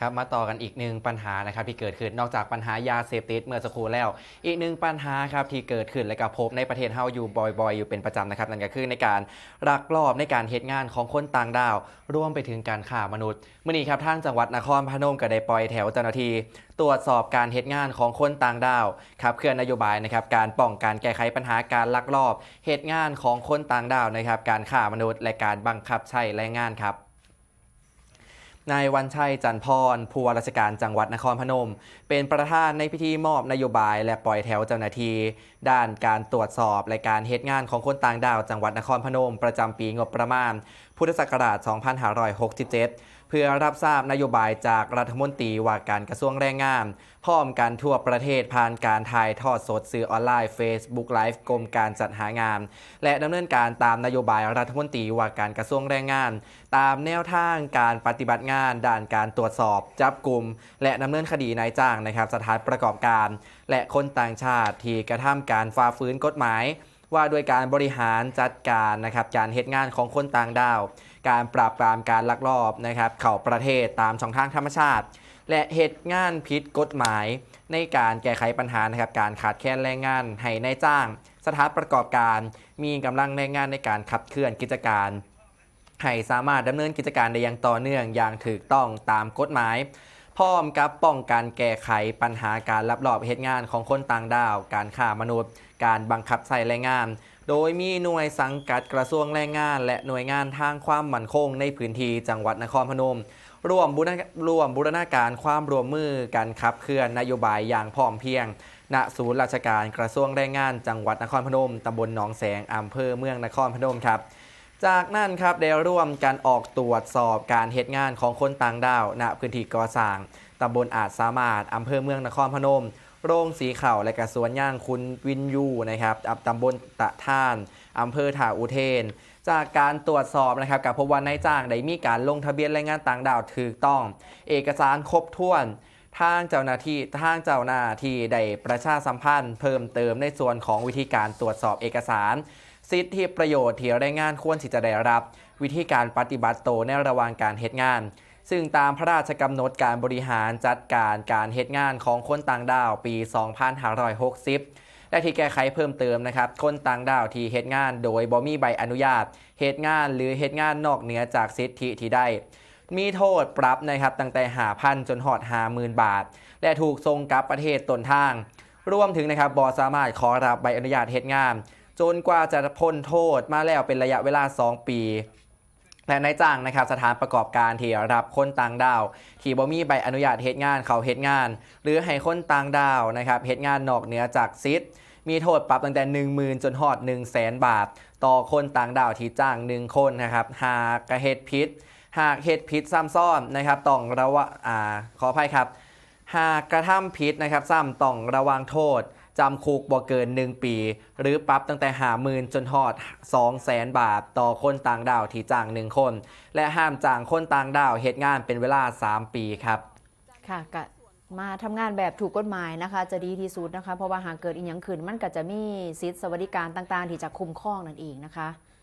ครับมาต่อกันอีกหนึ่งปัญหานะครับที่เกิดขึ้นนอกจากปัญหายาเสพติดเมื่อสักครู่แล้ว อีกหนึ่งปัญหาครับที่เกิดขึ้นและก็พบในประเทศเฮาอยู่บ่อย ๆ อยู่เป็นประจำนะครับนั่นก็คือในการลักลอบในการเหตุงานของคนต่างดาวรวมไปถึงการฆ่ามนุษย์เมื่อนี้ครับทางจังหวัดนครพนมก็ได้ปล่อยแถวเจ้าหน้าที่ตรวจสอบการเหตุงานของคนต่างดาวครับเคลื่อนนโยบายนะครับการป้องกันแก้ไขปัญหาการลักลอบเหตุงานของคนต่างดาวนะครับการฆ่ามนุษย์ และการบังคับใช้แรงงานครับ นายวันชัยจันพรผู้ว่าราชการจังหวัดนครพนม เป็นประธานในพิธีมอบนโยบายและปล่อยแถวเจ้าหน้าที่ด้านการตรวจสอบและการเหตุงานของคนต่างดาวจังหวัดนครพนม ประจำปีงบประมาณ พุทธศักราช 2567 เพื่อรับทราบนโยบายจากรัฐมนตรีว่าการกระทรวงแรงงาน พร้อมกันทั่วประเทศผ่านการถ่ายทอดสดสื่อออนไลน์ Facebook Live กรมการจัดหางาน และดำเนินการตามนโยบายรัฐมนตรีว่าการกระทรวงแรงงาน ตามแนวทางการปฏิบัติงานด้านการตรวจสอบ จับกลุ่ม และดำเนินคดีนายจ้างนะครับสถานประกอบการ และคนต่างชาติที่กระทำการฝ่าฝืนกฎหมาย ว่าด้วยการบริหารจัดการนะครับการเหตุงานของคนต่างดาว การปราบปรามการลักลอบนะครับเข้าประเทศตามช่องทางธรรมชาติ และเหตุงานผิดกฎหมาย ในการแก้ไขปัญหานะครับการขาดแคลนแรงงานให้นายจ้าง สถานประกอบการมีกำลังแรงงานในการขับเคลื่อนกิจการให้สามารถดำเนินกิจการได้อย่างต่อเนื่องอย่างถูกต้องตามกฎหมาย พร้อมกับป้องกันแก้ไขปัญหาการลับลอบเหตุงานของคนต่างดาว การฆ่ามนุษย์ การบังคับใช้แรงงาน โดยมีหน่วยสังกัดกระทรวงแรงงาน และหน่วยงานทางความมั่นคงในพื้นที่จังหวัดนครพนมร่วมบูรณร่วมบูรณาการความร่วมมือกันขับเคลื่อนนโยบายอย่างพร้อมเพียง ณ ศูนย์ราชการกระทรวงแรงงาน จังหวัดนครพนมตำบลหนองแสงอำเภอเมืองนครพนมครับ จากนั้นครับได้ร่วมกันออกตรวจสอบการเหตุงานของคนต่างดาวณพื้นที่ก่อสร้างตำบลอาจสามารถอำเภอเมืองนครพนม โรงสีเข่าและกระสวนย่างคุณวินยูนะครับอะตำบลตะท่านอำเภอถาอุเทน จากการตรวจสอบนะครับกับพบว่านายจ้างได้มีการลงทะเบียนแรงงานต่างดาวถูกต้อง เอกสารครบถ้วนทางเจ้าหน้าที่ทางเจ้าหน้าที่ได้ประชาสัมพันธ์ เพิ่มเติมในส่วนของวิธีการตรวจสอบเอกสาร สิทธิประโยชน์ที่แรงงานควรที่จะได้รับ วิธีการปฏิบัติโตในระหว่างการเหตุงาน ซึ่งตามพระราชกำหนดการบริหารจัดการการเหตุงานของคนต่างดาวปี 2560และที่แก้ไขเพิ่มเติมนะครับ คนต่างดาวที่เหตุงานโดยบ่มีใบอนุญาตเหตุงานหรือเหตุงานนอกเหนือจากสิทธิที่ได้ มีโทษปรับนะครับตั้งแต่หาพันจนหอดหาหมื่นบาท และถูกส่งกลับประเทศตนทาง รวมถึงนะครับบอสามารถขอรับใบอนุญาตเหตุงาน จนกว่าจะพ้นโทษมาแล้วเป็นระยะเวลา 2 ปีและนายจ้างนะครับสถานประกอบการที่รับคนต่างดาวที่บ่มีใบอนุญาตเหตุงานเขาเหตุงาน หรือให้คนต่างดาวนะครับเหตุงานนอกเหนือจากซิทมีโทษปรับตั้งแต่ 10,000 จนหอด 1 0 0 0 0แสนบาท ต่อคนต่างดาวที่จ้าง 1 คนนะครับหากกระเหตุพิษ หากเหตุผิดซ้ำซ้อนนะครับต้องระวะอ่าขออภัยครับ หากกระทำผิดนะครับซ้ำต้องระวังโทษ จำคุกบ่เกิน 1 ปี หรือปรับตั้งแต่หาหมื่นจนหอด 2 0 0แสนบาทต่อคนต่างดาวที่จ้างหนึ่งคน และห้ามจ้างคนต่างดาวเหตุงานเป็นเวลา 3 ปีครับค่ะกมาทำงานแบบถูกกฎหมายนะคะ จะดีที่สุดนะคะ เพราะว่าหากเกิดอีกอย่างขึ้นมันก็จะมีสิทธิสวัสดิการต่าง ๆ ที่จะคุ้มครองนั่นเองนะคะ